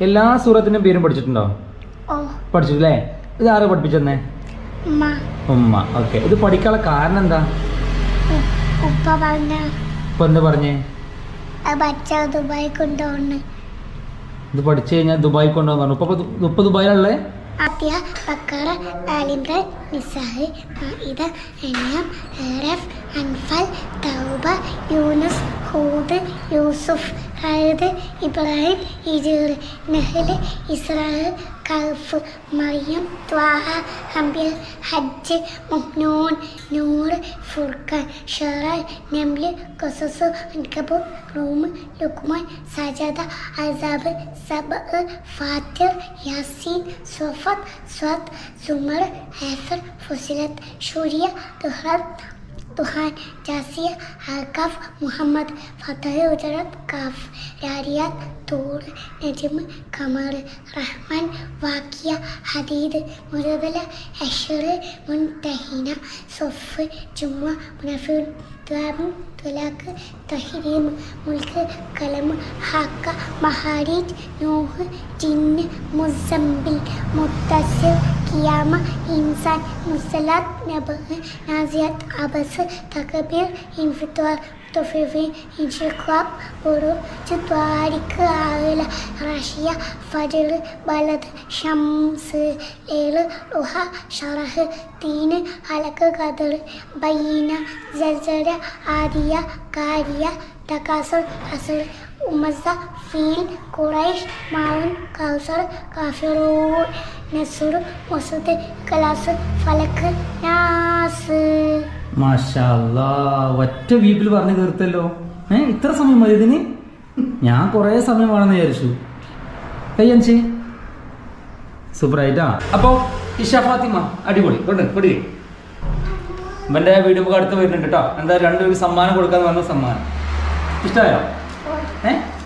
എല്ലാ സൂറത്തിനും പേരും പഠിച്ചിട്ടുണ്ടോ? ഓ. പഠിച്ചു അല്ലേ ഇത് ആരാ പഠിപ്പിച്ചെന്നേ? ഉമ്മ. ഓക്കെ. ഇത് പഠിക്കാനുള്ള കാരണം എന്താ? പറഞ്ഞു. ഇപ്പൊ എന്താ പറഞ്ഞേ? ദുബായി കൊണ്ടുപോണ് ഇത് പഠിച്ചു കഴിഞ്ഞാൽ ദുബായി കൊണ്ടുപോകാൻ പറഞ്ഞു. ഇപ്പൊ ഇപ്പൊ- ഇപ്പൊ ദുബായിലല്ലേ ആദ്യ ബക്കറ ആലിംറൻ നിസാഹ് മാഇദ അനിയം ആരഫ് അൻഫൽ തൗബ യൂനുസ് ഹൂദ് യൂസുഫ് ഹൈദ് ഇബ്രാഹിം ഇജീർ നെഹൽ ഇസ്രാഹ് കഹ്ഫ് മറിയം ത്വാഹ ഹംബിൽ ഹജ്ജ് മുഹ്നൂൻ നൂർ ഫുർഖാൻ ഷറൽ നംൽ കൊസസ് അൻകബൂർ റൂം ലുക്മാൻ സജദ അസാബ് സബ് ഫാത്തിർ യാസീൻ സോഫത്ത് സ്വത്ത് സുമർ ഹാഫർ ഫുസിലത്ത് ഷൂരിയ ദുഹർ ദുഹാൻ ജാസിയ ഹൽക്കഫ് മുഹമ്മദ് ഫതഹ് ഉജറത്ത് കാഫ് രാരിയാത്ത് തൂർ നജ്മ കമർ റഹ്മാൻ വാക്കിയ ഹദീദ് മുരദല അഷർ മുൻതഹിന സൊഫ് ജുമ്മ മുനഫിർ ദ്വാബ് തുലാഖ് തഹരീം മുൽക്ക് കലം ഹാക്ക മഹാരീജ് നൂഹ് ജിന്ന് മുസമ്പിൽ മുത്തസിർ കിയാമ ഇൻസാൻ മുസലാത്ത് നബഹ് നാസിയാത്ത് അബസ് തകബീർ ഇൻഫിത്വാർ തൊഫിഫിൻ ഇൻഷിഖാബ് ബുറൂജ് ചുത്വാരിക്ക് ആയില റഷ്യ ഫജർ ബലദ് ഷംസ് ഏൾ ഉഹ ഷറഹ് തീന് ഹലക്ക് ഖദർ ബൈന ജൽസര ആദിയ കാരിയ തകാസുർ അസുർ ഉമസ ഫീൽ ഖുറൈഷ് മാവൻ കൗസർ കാഫിറൂ നസുർ മസൂദ് കലാസ് ഫലക്ക് നാസ്. മാഷാല്ലാ ഒറ്റ വീപ്പിൽ പറഞ്ഞു തീർത്തല്ലോ. ഏ ഇത്ര സമയം മതി ഇതിന്? ഞാൻ കുറേ സമയം വേണമെന്ന് വിചാരിച്ചു. കയ്യഞ്ചി സൂപ്പറായിട്ടാ. അപ്പോൾ ഇഷ ഫാത്തിമ അടിപൊളി. കൊണ്ട് കൊടി. വീഡിയോ നമുക്ക് അടുത്ത് വരുന്നുണ്ട് കേട്ടോ. എന്താ രണ്ടുപേരും സമ്മാനം കൊടുക്കാന്ന് പറഞ്ഞ സമ്മാനം. ഇഷ്ടമായോ ഏ